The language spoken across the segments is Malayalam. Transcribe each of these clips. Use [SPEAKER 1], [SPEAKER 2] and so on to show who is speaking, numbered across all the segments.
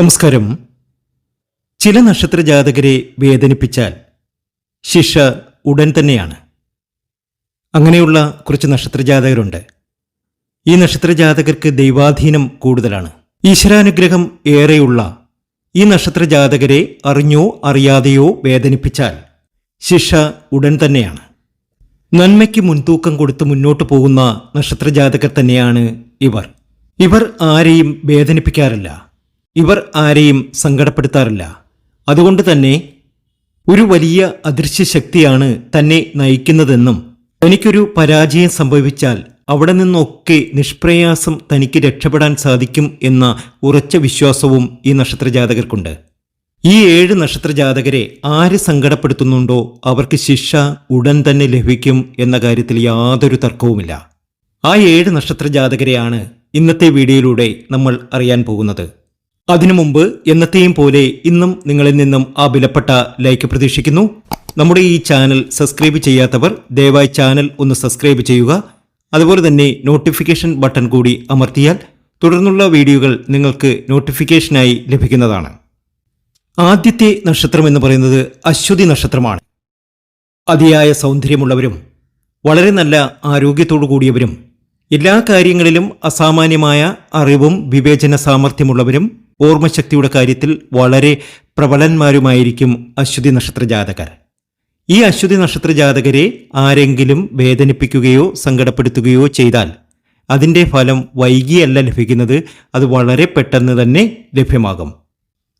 [SPEAKER 1] നമസ്കാരം. ചില നക്ഷത്ര ജാതകരെ വേദനിപ്പിച്ചാൽ ശിക്ഷ ഉടൻ തന്നെയാണ്. അങ്ങനെയുള്ള കുറച്ച് നക്ഷത്ര ജാതകരുണ്ട് ഈ നക്ഷത്ര ജാതകർക്ക് ദൈവാധീനം കൂടുതലാണ്. ഈശ്വരാനുഗ്രഹം ഏറെയുള്ള ഈ നക്ഷത്ര ജാതകരെ അറിഞ്ഞോ അറിയാതെയോ വേദനിപ്പിച്ചാൽ ശിക്ഷ ഉടൻ തന്നെയാണ്. നന്മയ്ക്ക് മുൻതൂക്കം കൊടുത്ത് മുന്നോട്ട് പോകുന്ന നക്ഷത്ര ജാതകർ തന്നെയാണ് ഇവർ. ഇവർ ആരെയും വേദനിപ്പിക്കാറില്ല. ഇവർ ആരെയും സങ്കടപ്പെടുത്താറില്ല. അതുകൊണ്ട് തന്നെ ഒരു വലിയ അദൃശ്യ ശക്തിയാണ് തന്നെ നയിക്കുന്നതെന്നും തനിക്കൊരു പരാജയം സംഭവിച്ചാൽ അവിടെ നിന്നൊക്കെ നിഷ്പ്രയാസം തനിക്ക് രക്ഷപ്പെടാൻ സാധിക്കും എന്ന ഉറച്ച വിശ്വാസവും ഈ നക്ഷത്രജാതകർക്കുണ്ട്. ഈ ഏഴ് നക്ഷത്രജാതകരെ ആര് സങ്കടപ്പെടുത്തുന്നുണ്ടോ അവർക്ക് ശിക്ഷ ഉടൻ തന്നെ ലഭിക്കും എന്ന കാര്യത്തിൽ യാതൊരു തർക്കവുമില്ല. ആ ഏഴ് നക്ഷത്രജാതകരെയാണ് ഇന്നത്തെ വീഡിയോയിലൂടെ നമ്മൾ അറിയാൻ പോകുന്നത്. അതിനു മുമ്പ് എന്നത്തെയും പോലെ ഇന്നും നിങ്ങളിൽ നിന്നും ആ വിലപ്പെട്ട ലൈക്ക് പ്രതീക്ഷിക്കുന്നു. നമ്മുടെ ഈ ചാനൽ സബ്സ്ക്രൈബ് ചെയ്യാത്തവർ ദയവായി ചാനൽ ഒന്ന് സബ്സ്ക്രൈബ് ചെയ്യുക. അതുപോലെ തന്നെ നോട്ടിഫിക്കേഷൻ ബട്ടൺ കൂടി അമർത്തിയാൽ തുടർന്നുള്ള വീഡിയോകൾ നിങ്ങൾക്ക് നോട്ടിഫിക്കേഷനായി ലഭിക്കുന്നതാണ്. ആദ്യത്തെ നക്ഷത്രം എന്ന് പറയുന്നത് അശ്വതി നക്ഷത്രമാണ്. അതിയായ സൗന്ദര്യമുള്ളവരും വളരെ നല്ല ആരോഗ്യത്തോടു കൂടിയവരും എല്ലാ കാര്യങ്ങളിലും അസാമാന്യമായ അറിവും വിവേചന സാമർഥ്യമുള്ളവരും ഓർമ്മശക്തിയുടെ കാര്യത്തിൽ വളരെ പ്രബലന്മാരുമായിരിക്കും അശ്വതി നക്ഷത്ര ജാതകർ. ഈ അശ്വതി നക്ഷത്ര ജാതകരെ ആരെങ്കിലും വേദനിപ്പിക്കുകയോ സങ്കടപ്പെടുത്തുകയോ ചെയ്താൽ അതിന്റെ ഫലം വൈകിയല്ല ലഭിക്കുന്നത് അത് വളരെ പെട്ടെന്ന് തന്നെ ലഭ്യമാകും.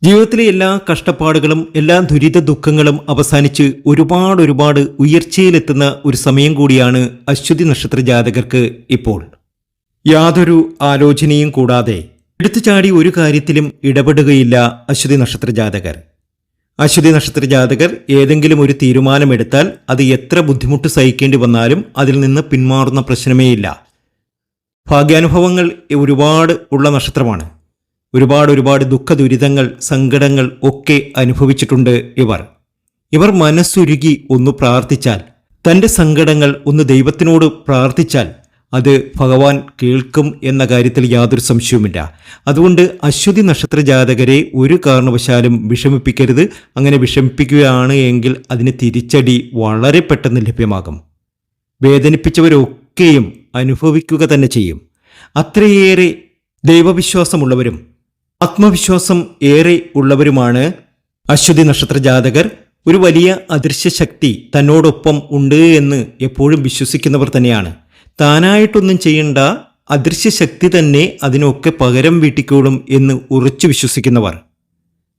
[SPEAKER 1] ജീവിതത്തിലെ എല്ലാ കഷ്ടപ്പാടുകളും എല്ലാ ദുരിത ദുഃഖങ്ങളും അവസാനിച്ച് ഒരുപാട് ഒരുപാട് ഉയർച്ചയിലെത്തുന്ന ഒരു സമയം കൂടിയാണ് അശ്വതി നക്ഷത്ര ജാതകർക്ക് ഇപ്പോൾ. യാതൊരു ആലോചനയും കൂടാതെ എടുത്തുചാടി ഒരു കാര്യത്തിലും ഇടപെടുകയില്ല അശ്വതി നക്ഷത്ര ജാതകർ. അശ്വതി നക്ഷത്ര ജാതകർ ഏതെങ്കിലും ഒരു തീരുമാനമെടുത്താൽ അത് എത്ര ബുദ്ധിമുട്ട് സഹിക്കേണ്ടി വന്നാലും അതിൽ നിന്ന് പിന്മാറുന്ന പ്രശ്നമേയില്ല. ഭാഗ്യാനുഭവങ്ങൾ ഒരുപാട് ഉള്ള നക്ഷത്രമാണ്. ഒരുപാട് ഒരുപാട് ദുഃഖ ദുരിതങ്ങൾ സങ്കടങ്ങൾ ഒക്കെ അനുഭവിച്ചിട്ടുണ്ട് ഇവർ. ഇവർ മനസ്സുരുകി ഒന്ന് പ്രാർത്ഥിച്ചാൽ തന്റെ സങ്കടങ്ങൾ ഒന്ന് ദൈവത്തിനോട് പ്രാർത്ഥിച്ചാൽ അത് ഭഗവാൻ കേൾക്കും എന്ന കാര്യത്തിൽ യാതൊരു സംശയവുമില്ല. അതുകൊണ്ട് അശ്വതി നക്ഷത്ര ജാതകരെ ഒരു കാരണവശാലും വിഷമിപ്പിക്കരുത്. അങ്ങനെ വിഷമിപ്പിക്കുകയാണ് എങ്കിൽ അതിന് തിരിച്ചടി വളരെ പെട്ടെന്ന് ലഭ്യമാകും. വേദനിപ്പിച്ചവരൊക്കെയും അനുഭവിക്കുക തന്നെ ചെയ്യും. അത്രയേറെ ദൈവവിശ്വാസമുള്ളവരും ആത്മവിശ്വാസം ഏറെ ഉള്ളവരുമാണ് അശ്വതി നക്ഷത്ര ജാതകർ. ഒരു വലിയ അദൃശ്യ ശക്തി തന്നോടൊപ്പം ഉണ്ട് എന്ന് എപ്പോഴും വിശ്വസിക്കുന്നവർ തന്നെയാണ്. താനായിട്ടൊന്നും ചെയ്യേണ്ട അദൃശ്യ ശക്തി തന്നെ അതിനൊക്കെ പകരം വീട്ടിക്കോളും എന്ന് ഉറച്ചു വിശ്വസിക്കുന്നവർ.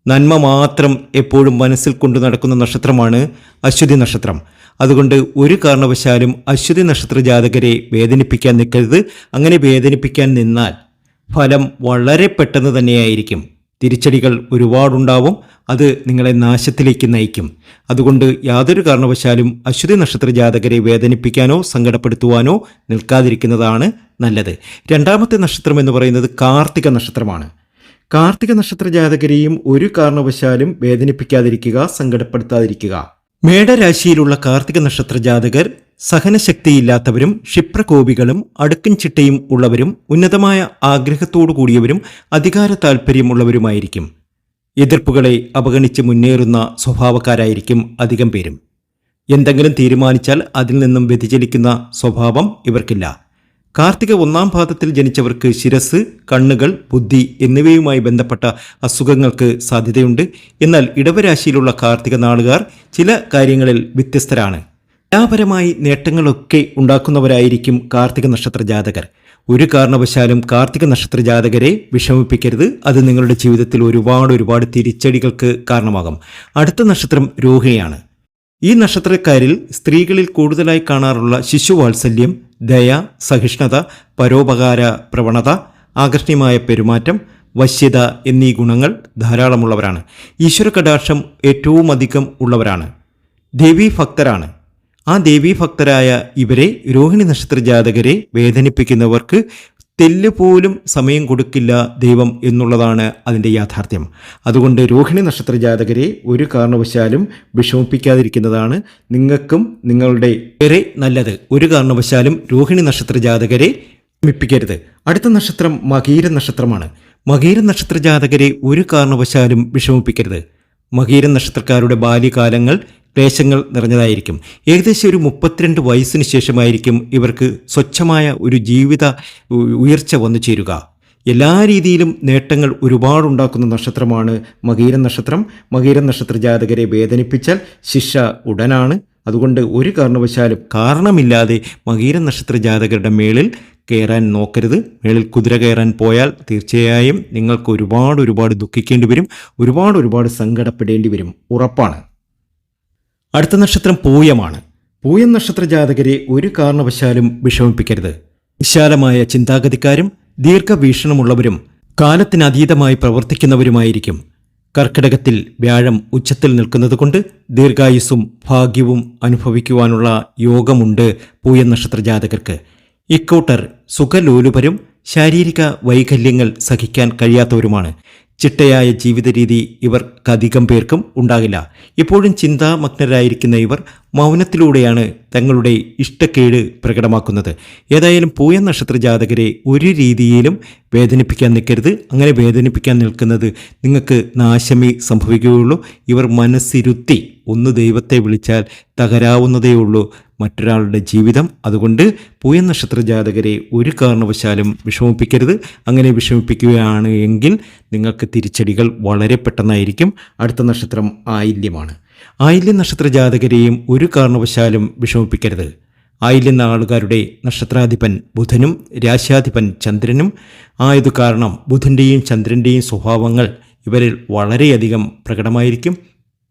[SPEAKER 1] നന്മ മാത്രം എപ്പോഴും മനസ്സിൽ കൊണ്ടു നടക്കുന്ന നക്ഷത്രമാണ് അശ്വതി നക്ഷത്രം. അതുകൊണ്ട് ഒരു കാരണവശാലും അശ്വതി നക്ഷത്ര ജാതകരെ വേദനിപ്പിക്കാൻ നിൽക്കരുത്. അങ്ങനെ വേദനിപ്പിക്കാൻ നിന്നാൽ ഫലം വളരെ പെട്ടെന്ന് തന്നെയായിരിക്കും. തിരിച്ചടികൾ ഒരുപാടുണ്ടാവും. അത് നിങ്ങളെ നാശത്തിലേക്ക് നയിക്കും. അതുകൊണ്ട് യാതൊരു കാരണവശാലും അശ്വതി നക്ഷത്ര ജാതകരെ വേദനിപ്പിക്കാനോ സങ്കടപ്പെടുത്തുവാനോ നിൽക്കാതിരിക്കുന്നതാണ് നല്ലത്. രണ്ടാമത്തെ നക്ഷത്രം എന്ന് പറയുന്നത് കാർത്തിക നക്ഷത്രമാണ്. കാർത്തിക നക്ഷത്ര ജാതകരെയും ഒരു കാരണവശാലും വേദനിപ്പിക്കാതിരിക്കുക സങ്കടപ്പെടുത്താതിരിക്കുക. മേടരാശിയിലുള്ള കാർത്തിക നക്ഷത്ര ജാതകർ സഹനശക്തിയില്ലാത്തവരും ക്ഷിപ്രകോപികളും അടുക്കും ചിട്ടയും ഉള്ളവരും ഉന്നതമായ ആഗ്രഹത്തോടു കൂടിയവരും അധികാര താൽപ്പര്യമുള്ളവരുമായിരിക്കും എതിർപ്പുകളെ അവഗണിച്ച് മുന്നേറുന്ന സ്വഭാവക്കാരായിരിക്കും അധികം പേരും. എന്തെങ്കിലും തീരുമാനിച്ചാൽ അതിൽ നിന്നും വ്യതിചലിക്കുന്ന സ്വഭാവം ഇവർക്കില്ല. കാർത്തിക ഒന്നാം പാദത്തിൽ ജനിച്ചവർക്ക് ശിരസ് കണ്ണുകൾ ബുദ്ധി എന്നിവയുമായി ബന്ധപ്പെട്ട അസുഖങ്ങൾക്ക് സാധ്യതയുണ്ട്. എന്നാൽ ഇടവരാശിയിലുള്ള കാർത്തിക നാളുകാർ ചില കാര്യങ്ങളിൽ വ്യത്യസ്തരാണ്. കലാപരമായി നേട്ടങ്ങളൊക്കെ ഉണ്ടാക്കുന്നവരായിരിക്കും കാർത്തിക നക്ഷത്ര ജാതകർ. ഒരു കാരണവശാലും കാർത്തിക നക്ഷത്ര ജാതകരെ വിഷമിപ്പിക്കരുത്. അത് നിങ്ങളുടെ ജീവിതത്തിൽ ഒരുപാട് ഒരുപാട് തിരിച്ചടികൾക്ക് കാരണമാകും. അടുത്ത നക്ഷത്രം രോഹിണിയാണ്. ഈ നക്ഷത്രക്കാരിൽ സ്ത്രീകളിൽ കൂടുതലായി കാണാറുള്ള ശിശുവാത്സല്യം ദയ സഹിഷ്ണുത പരോപകാര പ്രവണത ആകർഷണീയമായ പെരുമാറ്റം വശ്യത എന്നീ ഗുണങ്ങൾ ധാരാളമുള്ളവരാണ്. ഈശ്വര കടാക്ഷം ഏറ്റവും അധികം ഉള്ളവരാണ്. ദേവീ ഭക്തരാണ് ആ ദേവീഭക്തരായ ഇവരെ രോഹിണി നക്ഷത്ര ജാതകരെ വേദനിപ്പിക്കുന്നവർക്ക് തെല്ല് പോലും സമയം കൊടുക്കില്ല ദൈവം എന്നുള്ളതാണ് അതിന്റെ യാഥാർത്ഥ്യം. അതുകൊണ്ട് രോഹിണി നക്ഷത്ര ജാതകരെ ഒരു കാരണവശാലും വിഷമിപ്പിക്കാതിരിക്കുന്നതാണ് നിങ്ങൾക്കും നിങ്ങളുടെ ഏറെ നല്ലത്. ഒരു കാരണവശാലും രോഹിണി നക്ഷത്ര ജാതകരെ മിപ്പിക്കരുത് അടുത്ത നക്ഷത്രം മകീര നക്ഷത്രമാണ്. മകീര നക്ഷത്ര ജാതകരെ ഒരു കാരണവശാലും വിഷമിപ്പിക്കരുത്. മകീര നക്ഷത്രക്കാരുടെ ബാല്യകാലങ്ങൾ ക്ലേശങ്ങൾ നിറഞ്ഞതായിരിക്കും. ഏകദേശം ഒരു മുപ്പത്തിരണ്ട് വയസ്സിന് ശേഷമായിരിക്കും ഇവർക്ക് സ്വച്ഛമായ ഒരു ജീവിത ഉയർച്ച വന്നു ചേരുക. എല്ലാ രീതിയിലും നേട്ടങ്ങൾ ഒരുപാടുണ്ടാക്കുന്ന നക്ഷത്രമാണ് മകീര നക്ഷത്രം. മകീര നക്ഷത്ര ജാതകരെ വേദനിപ്പിച്ചാൽ ശിക്ഷ ഉടനാണ്. അതുകൊണ്ട് ഒരു കാരണവശാലും കാരണമില്ലാതെ മകീര നക്ഷത്ര ജാതകരുടെ മേളിൽ കയറാൻ നോക്കരുത്. മേളിൽ കുതിര കയറാൻ പോയാൽ തീർച്ചയായും നിങ്ങൾക്ക് ഒരുപാട് ഒരുപാട് ദുഃഖിക്കേണ്ടി വരും. ഒരുപാട് ഒരുപാട് സങ്കടപ്പെടേണ്ടി വരും. ഉറപ്പാണ്. അടുത്ത നക്ഷത്രം പൂയമാണ്. പൂയം നക്ഷത്ര ജാതകരെ ഒരു കാരണവശാലും വിഷമിപ്പിക്കരുത്. വിശാലമായ ചിന്താഗതിക്കാരും ദീർഘവീക്ഷണമുള്ളവരും കാലത്തിനതീതമായി പ്രവർത്തിക്കുന്നവരുമായിരിക്കും. കർക്കിടകത്തിൽ വ്യാഴം ഉച്ചത്തിൽ നിൽക്കുന്നതുകൊണ്ട് ദീർഘായുസ്സും ഭാഗ്യവും അനുഭവിക്കുവാനുള്ള യോഗമുണ്ട് പൂയം നക്ഷത്ര ജാതകർക്ക് ഇക്കൂട്ടർ സുഖലോലുപരും ശാരീരിക വൈകല്യങ്ങൾ സഹിക്കാൻ കഴിയാത്തവരുമാണ്. ചിട്ടയായ ജീവിതരീതി ഇവർക്കധികം പേർക്കും ഉണ്ടാകില്ല. ഇപ്പോഴും ചിന്താമഗ്നരായിരിക്കുന്ന ഇവർ മൗനത്തിലൂടെയാണ് തങ്ങളുടെ ഇഷ്ടക്കേട് പ്രകടമാക്കുന്നത്. ഏതായാലും പൂയ നക്ഷത്ര ജാതകരെ ഒരു രീതിയിലും വേദനിപ്പിക്കാൻ നിൽക്കരുത്. അങ്ങനെ വേദനിപ്പിക്കാൻ നിൽക്കുന്നത് നിങ്ങൾക്ക് നാശമേ സംഭവിക്കുകയുള്ളൂ. ഇവർ മനസ്സിരുത്തി ഒന്ന് ദൈവത്തെ വിളിച്ചാൽ തകരാവുന്നതേ ഉള്ളൂ. മറ്റൊരാളുടെ ജീവിതം അതുകൊണ്ട് പൂയ നക്ഷത്ര ജാതകരെ ഒരു കാരണവശാലും വിഷമിപ്പിക്കരുത്. അങ്ങനെ വിഷമിപ്പിക്കുകയാണ് എങ്കിൽ നിങ്ങൾക്ക് തിരിച്ചടികൾ വളരെ പെട്ടെന്നായിരിക്കും. അടുത്ത നക്ഷത്രം ആയില്യമാണ്. ആയില്യ നക്ഷത്ര ജാതകരെയും ഒരു കാരണവശാലും വിഷമിപ്പിക്കരുത്. ആയില്യ നാളുകാരുടെ നക്ഷത്രാധിപൻ ബുധനും രാശ്യാധിപൻ ചന്ദ്രനും. ആയതു കാരണം ബുധന്റെയും ചന്ദ്രന്റെയും സ്വഭാവങ്ങൾ ഇവരിൽ വളരെയധികം പ്രകടമായിരിക്കും.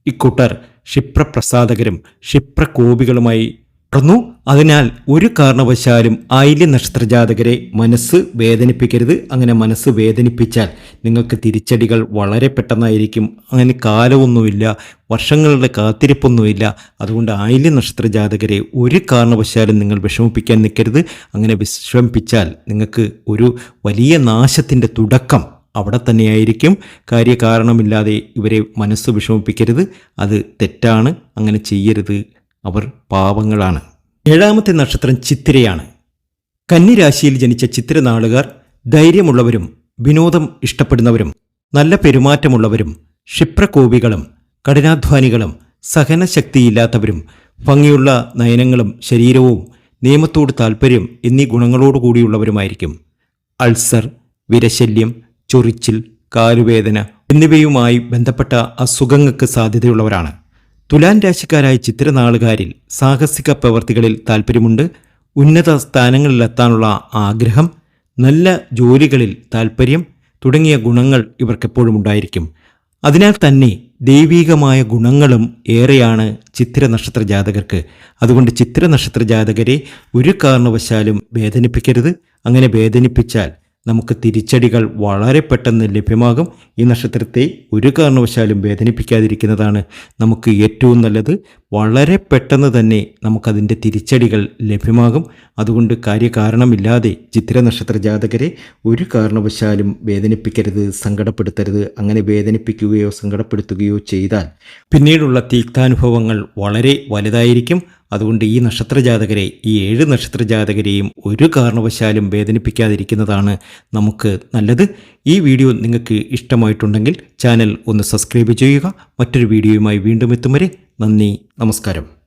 [SPEAKER 1] ഇക്കൂട്ടർ ക്ഷിപ്രപ്രസാദകരും ക്ഷിപ്രകോപികളുമായി തുടർന്നു അതിനാൽ ഒരു കാരണവശാലും ആയില്യ നക്ഷത്രജാതകരെ മനസ്സ് വേദനിപ്പിക്കരുത്. അങ്ങനെ മനസ്സ് വേദനിപ്പിച്ചാൽ നിങ്ങൾക്ക് തിരിച്ചടികൾ വളരെ പെട്ടെന്നായിരിക്കും. അങ്ങനെ കാലമൊന്നുമില്ല വർഷങ്ങളുടെ കാത്തിരിപ്പൊന്നുമില്ല. അതുകൊണ്ട് ആയില്യ നക്ഷത്രജാതകരെ ഒരു കാരണവശാലും നിങ്ങൾ വിഷമിപ്പിക്കാൻ നിൽക്കരുത്. അങ്ങനെ വിഷമിപ്പിച്ചാൽ നിങ്ങൾക്ക് ഒരു വലിയ നാശത്തിന്റെ തുടക്കം അവിടെ തന്നെയായിരിക്കും. കാര്യകാരണമില്ലാതെ ഇവരെ മനസ്സ് വിഷമിപ്പിക്കരുത്. അത് തെറ്റാണ്. അങ്ങനെ ചെയ്യരുത്. അവർ പാപങ്ങളാണ് ഏഴാമത്തെ നക്ഷത്രം ചിത്തിരയാണ്. കന്നിരാശിയിൽ ജനിച്ച ചിത്തിരനാളുകാർ ധൈര്യമുള്ളവരും വിനോദം ഇഷ്ടപ്പെടുന്നവരും നല്ല പെരുമാറ്റമുള്ളവരും ക്ഷിപ്രകോപികളും കഠിനാധ്വാനികളും സഹനശക്തിയില്ലാത്തവരും ഭംഗിയുള്ള നയനങ്ങളും ശരീരവും നിയമത്തോട് താൽപ്പര്യം എന്നീ ഗുണങ്ങളോടുകൂടിയുള്ളവരുമായിരിക്കും. അൾസർ വിരശല്യം ചൊറിച്ചിൽ കാലുവേദന എന്നിവയുമായി ബന്ധപ്പെട്ട അസുഖങ്ങൾക്ക് സാധ്യതയുള്ളവരാണ്. തുലാൻ രാശിക്കാരായ ചിത്രനാളുകാരിൽ സാഹസിക പ്രവർത്തികളിൽ താൽപ്പര്യമുണ്ട്. ഉന്നത സ്ഥാനങ്ങളിലെത്താനുള്ള ആഗ്രഹം നല്ല ജോലികളിൽ താൽപ്പര്യം തുടങ്ങിയ ഗുണങ്ങൾ ഇവർക്കെപ്പോഴും ഉണ്ടായിരിക്കും. അതിനാൽ തന്നെ ദൈവീകമായ ഗുണങ്ങളും ഏറെയാണ് ചിത്തിര നക്ഷത്ര ജാതകർക്ക്. അതുകൊണ്ട് ചിത്തിര നക്ഷത്ര ജാതകരെ ഒരു കാരണവശാലും വേദനിപ്പിക്കരുത്. അങ്ങനെ വേദനിപ്പിച്ചാൽ നമുക്ക് തിരിച്ചടികൾ വളരെ പെട്ടെന്ന് ലഭ്യമാകും. ഈ നക്ഷത്രത്തെ ഒരു കാരണവശാലും വേദനിപ്പിക്കാതിരിക്കുന്നതാണ് നമുക്ക് ഏറ്റവും നല്ലത്. വളരെ പെട്ടെന്ന് തന്നെ നമുക്കതിന്റെ തിരിച്ചടികൾ ലഭ്യമാകും. അതുകൊണ്ട് കാര്യകാരണമില്ലാതെ ചിത്ര നക്ഷത്ര ജാതകരെ ഒരു കാരണവശാലും വേദനിപ്പിക്കരുത് സങ്കടപ്പെടുത്തരുത്. അങ്ങനെ വേദനിപ്പിക്കുകയോ സങ്കടപ്പെടുത്തുകയോ ചെയ്താൽ പിന്നീടുള്ള തീക്താനുഭവങ്ങൾ വളരെ വലുതായിരിക്കും. അതുകൊണ്ട് ഈ നക്ഷത്രജാതകരെ ഈ ഏഴ് നക്ഷത്ര ജാതകരെയും ഒരു കാരണവശാലും വേദനിപ്പിക്കാതിരിക്കുന്നതാണ് നമുക്ക് നല്ലത്. ഈ വീഡിയോ നിങ്ങൾക്ക് ഇഷ്ടമായിട്ടുണ്ടെങ്കിൽ ചാനൽ ഒന്ന് സബ്സ്ക്രൈബ് ചെയ്യുക. മറ്റൊരു വീഡിയോയുമായി വീണ്ടും എത്തും വരെ നന്ദി നമസ്കാരം.